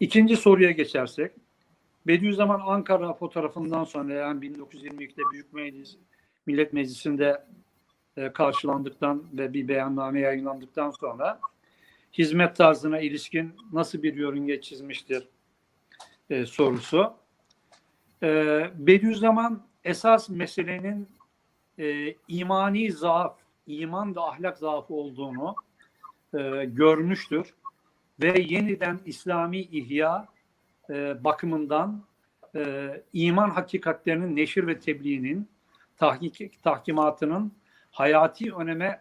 İkinci soruya geçersek. Bediüzzaman Ankara fotoğrafından sonra yani 1922'de Büyük Meclis, Millet Meclisi'nde e, karşılandıktan ve bir beyanname yayınlandıktan sonra hizmet tarzına ilişkin nasıl bir yörünge çizmiştir e, sorusu. E, Bediüzzaman esas meselenin e, imani zaaf, iman ve ahlak zaafı olduğunu e, görmüştür ve yeniden İslami ihya e, bakımından e, iman hakikatlerinin neşir ve tebliğinin tahkik, tahkimatının hayati öneme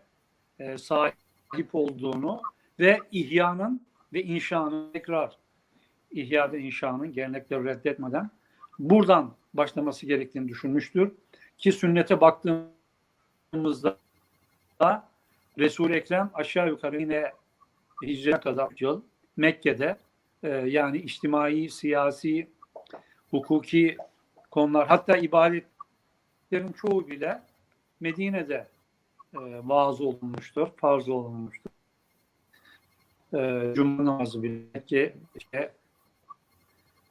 e, sahip olduğunu ve ihyanın ve inşanın tekrar ihya ve inşanın gelenekleri reddetmeden buradan başlaması gerektiğini düşünmüştür. Ki sünnete baktığımızda da Resul-i Ekrem aşağı yukarı yine hicret kadar yıl Mekke'de e, yani içtimai, siyasi, hukuki konular hatta ibadetlerin çoğu bile Medine'de e, vaaz olunmuştur, farz olunmuştur. E, Cuma namazı bile ki işte,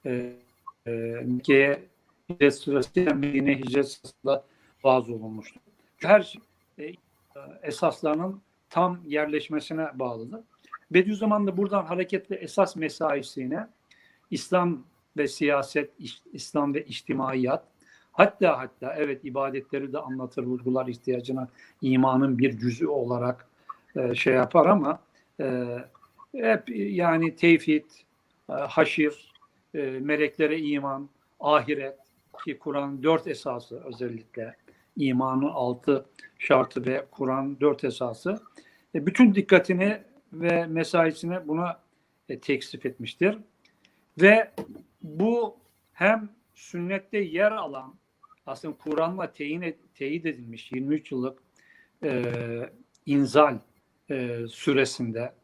e, e, Mekke'ye hicret sırasıyla Medine hicret sırasında vaaz olunmuştur. Her şey e, esaslarının tam yerleşmesine bağlıdır. Bediüzzaman da buradan hareketle esas mesaisine İslam ve siyaset, İslam ve içtimaiyat, hatta hatta evet ibadetleri de anlatır, vurgular ihtiyacına imanın bir cüzü olarak e, şey yapar ama e, hep yani tevhid, e, haşir, e, meleklere iman, ahiret ki Kur'an dört esası özellikle imanın altı şartı ve Kur'an dört esası. E, bütün dikkatini ve mesaisine buna e, teksif etmiştir. Ve bu hem sünnette yer alan aslında Kur'an'la teyin teyit edilmiş 23 yıllık e, inzal e, süresinde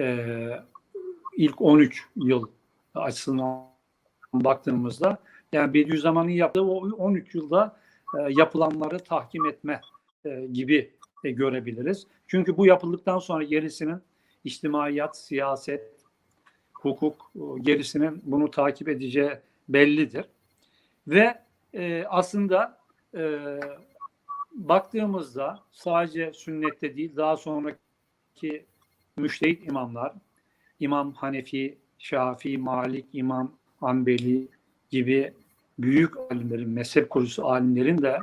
e, ilk 13 yıl açısından baktığımızda yani Bediüzzaman'ın yaptığı o 13 yılda e, yapılanları tahkim etme e, gibi e, görebiliriz. Çünkü bu yapıldıktan sonra gerisinin içtimaiyat, siyaset, hukuk e, gerisinin bunu takip edeceği bellidir. Ve e, aslında e, baktığımızda sadece sünnette değil daha sonraki müştehit imamlar, İmam Hanefi, Şafii, Malik, İmam Hanbeli gibi büyük alimlerin, mezhep kurucusu alimlerin de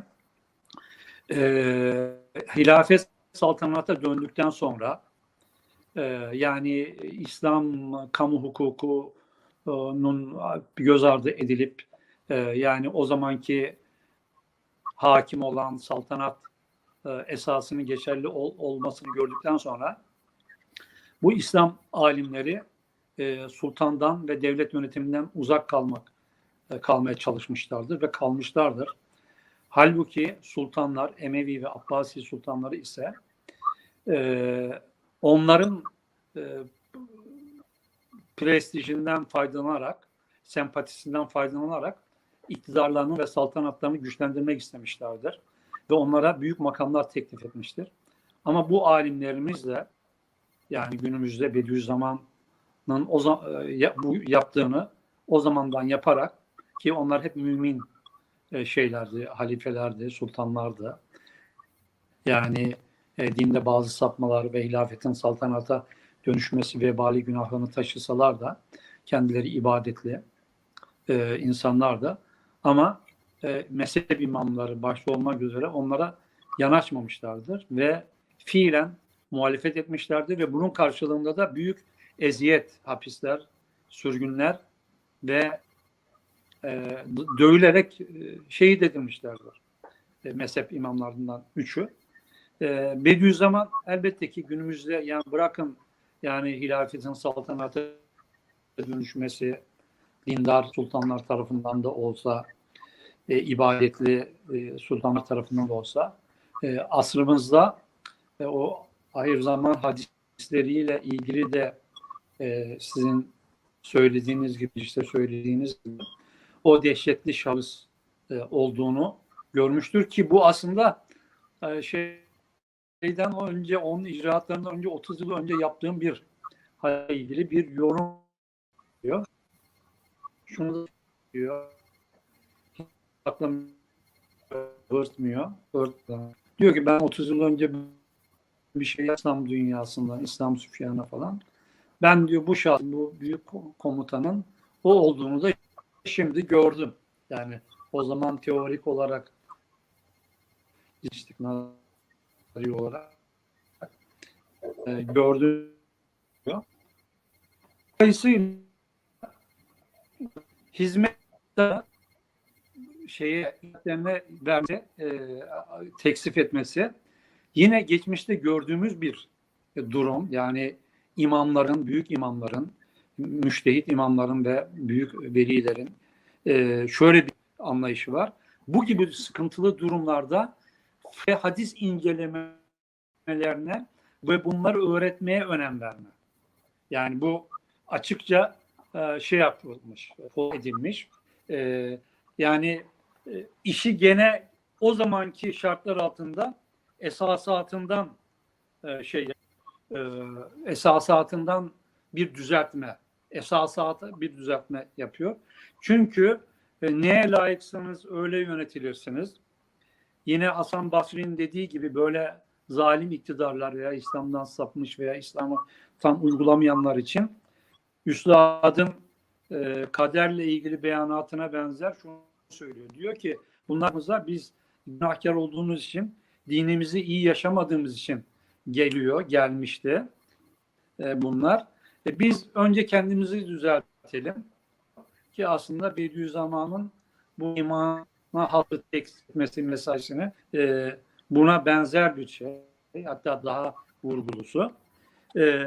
e, hilafet saltanata döndükten sonra yani İslam kamu hukukunun göz ardı edilip e, yani o zamanki hakim olan saltanat e, esasının geçerli ol, olmasını gördükten sonra bu İslam alimleri e, sultandan ve devlet yönetiminden uzak kalmak e, kalmaya çalışmışlardır ve kalmışlardır. Halbuki sultanlar, Emevi ve Abbasi sultanları ise e, onların e, prestijinden faydalanarak, sempatisinden faydalanarak iktidarlarını ve saltanatlarını güçlendirmek istemişlerdir. Ve onlara büyük makamlar teklif etmiştir. Ama bu alimlerimiz de yani günümüzde Bediüzzaman'ın o zaman, e, bu yaptığını o zamandan yaparak ki onlar hep mümin e, şeylerdi, halifelerdi, sultanlardı. Yani e, dinde bazı sapmalar ve hilafetin saltanata dönüşmesi vebali günahlarını taşısalar da kendileri ibadetli e, insanlar da ama e, mezhep imamları başta olmak üzere onlara yanaşmamışlardır ve fiilen muhalefet etmişlerdir ve bunun karşılığında da büyük eziyet, hapisler, sürgünler ve e, dövülerek e, şehit edilmişlerdir. E, mezhep imamlarından üçü. E, Bediüzzaman elbette ki günümüzde yani bırakın yani hilafetin saltanata dönüşmesi dindar sultanlar tarafından da olsa e, ibadetli e, sultanlar tarafından da olsa e, asrımızda e, o ahir zaman hadisleriyle ilgili de e, sizin söylediğiniz gibi işte söylediğiniz gibi o dehşetli şahıs e, olduğunu görmüştür ki bu aslında e, şeyden önce onun icraatlarından önce 30 yıl önce yaptığım bir ilgili bir yorum diyor. şunu diyor. Aklım örtmüyor. örtmüyor. Diyor ki ben 30 yıl önce bir şey İslam dünyasından, İslam Süfyan'a falan. Ben diyor bu şahs, bu büyük komutanın o olduğunu da şimdi gördüm. Yani o zaman teorik olarak istiknari olarak e, gördüm. Dolayısıyla hizmet şeye hizmetlerine verme, e, teksif etmesi yine geçmişte gördüğümüz bir durum. Yani imamların, büyük imamların, müştehit imamların ve büyük velilerin e, şöyle bir anlayışı var. Bu gibi sıkıntılı durumlarda ve hadis incelemelerine ve bunları öğretmeye önem verme. Yani bu açıkça e, şey yapılmış, edilmiş. E, yani e, işi gene o zamanki şartlar altında esasatından şey esasatından bir düzeltme, esasatı bir düzeltme yapıyor. Çünkü neye layıksanız öyle yönetilirsiniz. Yine Hasan Basri'nin dediği gibi böyle zalim iktidarlar veya İslam'dan sapmış veya İslam'ı tam uygulamayanlar için Üstadın e, kaderle ilgili beyanatına benzer şunu söylüyor. Diyor ki bunlarımıza biz günahkar olduğumuz için dinimizi iyi yaşamadığımız için geliyor, gelmişti e, bunlar. E, biz önce kendimizi düzeltelim ki aslında Bediüzzaman'ın bu imana halkı etmesi mesajını e, buna benzer bir şey. Hatta daha vurgulusu. E,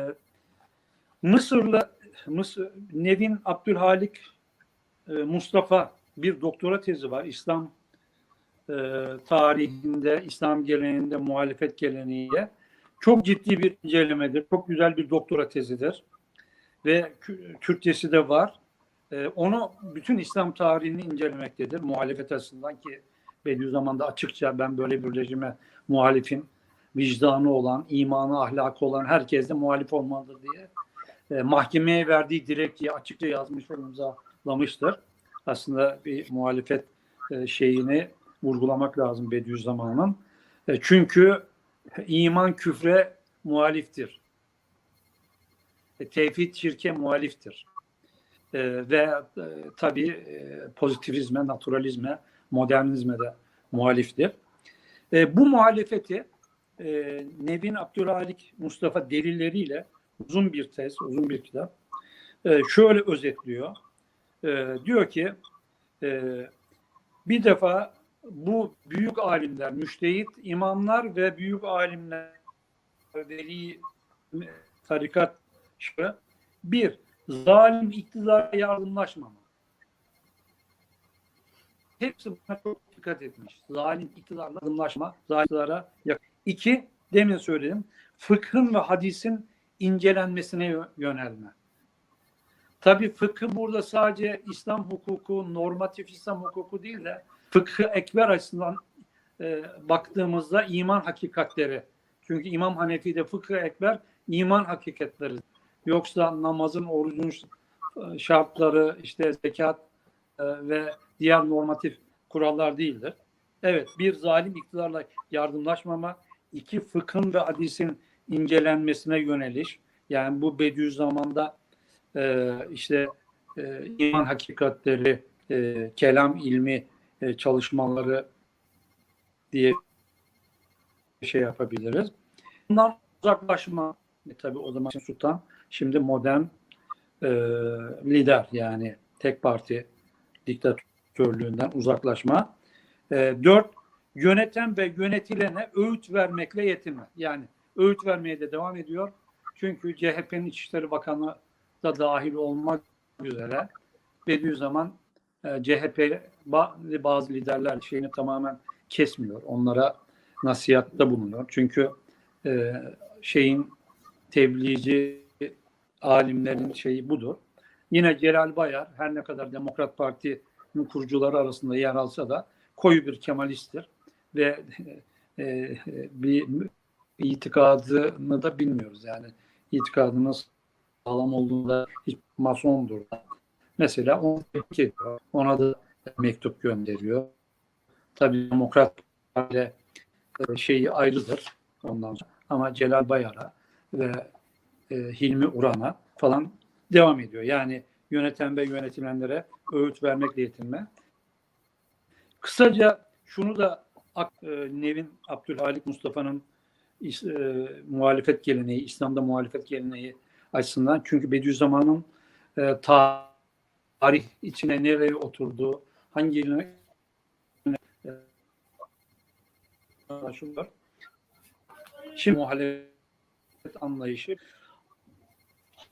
Mısırlı Mısır, Nevin Abdülhalik e, Mustafa bir doktora tezi var. İslam e, tarihinde, İslam geleneğinde, muhalefet geleneğiyle çok ciddi bir incelemedir. Çok güzel bir doktora tezidir. Ve Türkçesi de var. E, onu bütün İslam tarihini incelemektedir. Muhalefet açısından ki Bediüzzaman'da açıkça ben böyle bir rejime muhalifim. Vicdanı olan, imanı, ahlakı olan herkes de muhalif olmalıdır diye e, mahkemeye verdiği dilekçeyi açıkça yazmış ve imzalamıştır. Aslında bir muhalefet e, şeyini vurgulamak lazım Bediüzzaman'ın. E, çünkü iman küfre muhaliftir. E, tevhid şirke muhaliftir. E, ve e, tabii e, pozitivizme, naturalizme, modernizme de muhaliftir. E, bu muhalefeti e, Nevin Abdülhalik Mustafa delilleriyle uzun bir tez, uzun bir kitap. E, şöyle özetliyor. E, diyor ki e, bir defa bu büyük alimler, müştehit imamlar ve büyük alimler, veli tarikat bir, zalim iktidara yardımlaşmama. Hepsi buna çok dikkat etmiş. Zalim iktidarla yardımlaşma, zalim iktidara yakın. İki, demin söyledim, fıkhın ve hadisin incelenmesine yönelme. Tabi fıkı burada sadece İslam hukuku, normatif İslam hukuku değil de fıkı ekber açısından e, baktığımızda iman hakikatleri. Çünkü İmam Hanefi'de fıkı ekber iman hakikatleri. Yoksa namazın, orucun e, şartları, işte zekat e, ve diğer normatif kurallar değildir. Evet, bir zalim iktidarla yardımlaşmama, iki fıkhın ve hadisin incelenmesine yöneliş. Yani bu Bediüzzaman'da e, işte e, iman hakikatleri, e, kelam ilmi e, çalışmaları diye şey yapabiliriz. Bundan uzaklaşma e, tabi o zaman Sultan şimdi modern e, lider yani tek parti diktatörlüğünden uzaklaşma. E, dört, yöneten ve yönetilene öğüt vermekle yetinme. Yani öğüt vermeye de devam ediyor. Çünkü CHP'nin İçişleri Bakanı da dahil olmak üzere Bediüzzaman e, CHP bazı liderler şeyini tamamen kesmiyor. Onlara nasihatta bulunuyor. Çünkü e, şeyin tebliğci alimlerin şeyi budur. Yine Celal Bayar her ne kadar Demokrat Parti'nin kurucuları arasında yer alsa da koyu bir Kemalisttir ve e, bir itikadını da bilmiyoruz yani. itikadının sağlam olduğunda hiç masondur. Mesela. Ona da mektup gönderiyor. Tabii Demokrat ile e, şeyi ayrıdır ondan sonra. Ama Celal Bayar'a ve e, Hilmi Uran'a falan devam ediyor. Yani yöneten ve yönetilenlere öğüt vermekle yetinme. Kısaca şunu da e, Nevin Abdülhalik Mustafa'nın e, muhalefet geleneği, İslam'da muhalefet geleneği açısından çünkü Bediüzzaman'ın e, ta- tarih içine nereye oturduğu, hangi yerine e, anlaşılıyor. Şimdi muhalefet anlayışı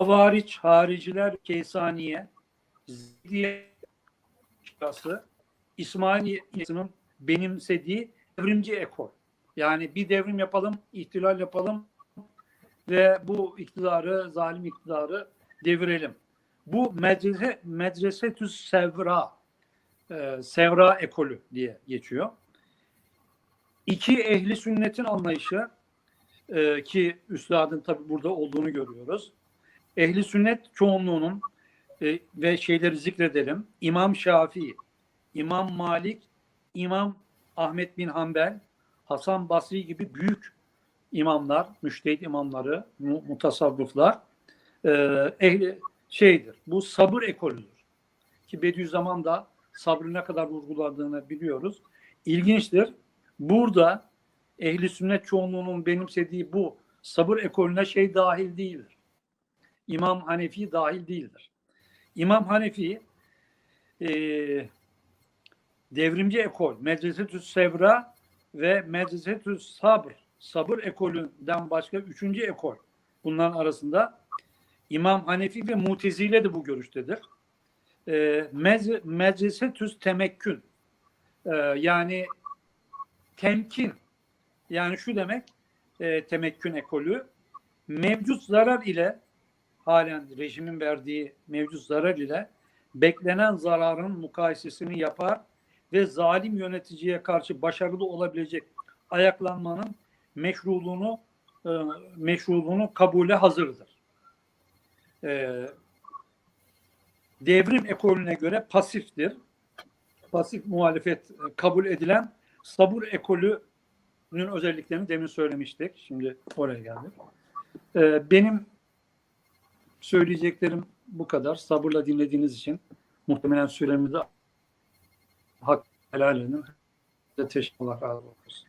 havariç, hariciler, Keysaniye, Zeydiye şahsı, İsmailiyet'in benimsediği devrimci ekol. Yani bir devrim yapalım, ihtilal yapalım ve bu iktidarı, zalim iktidarı devirelim. Bu medrese, medresetüs sevra, e, sevra ekolü diye geçiyor. İki ehli sünnetin anlayışı e, ki üstadın tabi burada olduğunu görüyoruz. Ehli sünnet çoğunluğunun e, ve şeyleri zikredelim. İmam Şafii, İmam Malik, İmam Ahmet bin Hanbel, Hasan Basri gibi büyük imamlar, müştehit imamları, mu- mutasavvıflar e, ehli şeydir. Bu sabır ekolüdür. Ki Bediüzzaman da sabrı ne kadar vurguladığını biliyoruz. İlginçtir. Burada ehli sünnet çoğunluğunun benimsediği bu sabır ekolüne şey dahil değildir. İmam Hanefi dahil değildir. İmam Hanefi e, devrimci ekol, Medresetü Sevra ve Medresetü Sabr, sabır ekolünden başka üçüncü ekol. Bunların arasında İmam Hanefi ve Mutezile de bu görüştedir. E, mez- Medresetü Temekkün, e, yani temkin, yani şu demek e, temekkün ekolü, mevcut zarar ile halen rejimin verdiği mevcut zarar ile beklenen zararın mukayesesini yapar ve zalim yöneticiye karşı başarılı olabilecek ayaklanmanın meşruluğunu e, meşruluğunu kabule hazırdır. E, devrim ekolüne göre pasiftir. Pasif muhalefet e, kabul edilen sabır ekolünün özelliklerini demin söylemiştik. Şimdi oraya geldik. E, benim söyleyeceklerim bu kadar. Sabırla dinlediğiniz için muhtemelen süremizi hak helal edin. Teşekkür Allah razı olsun.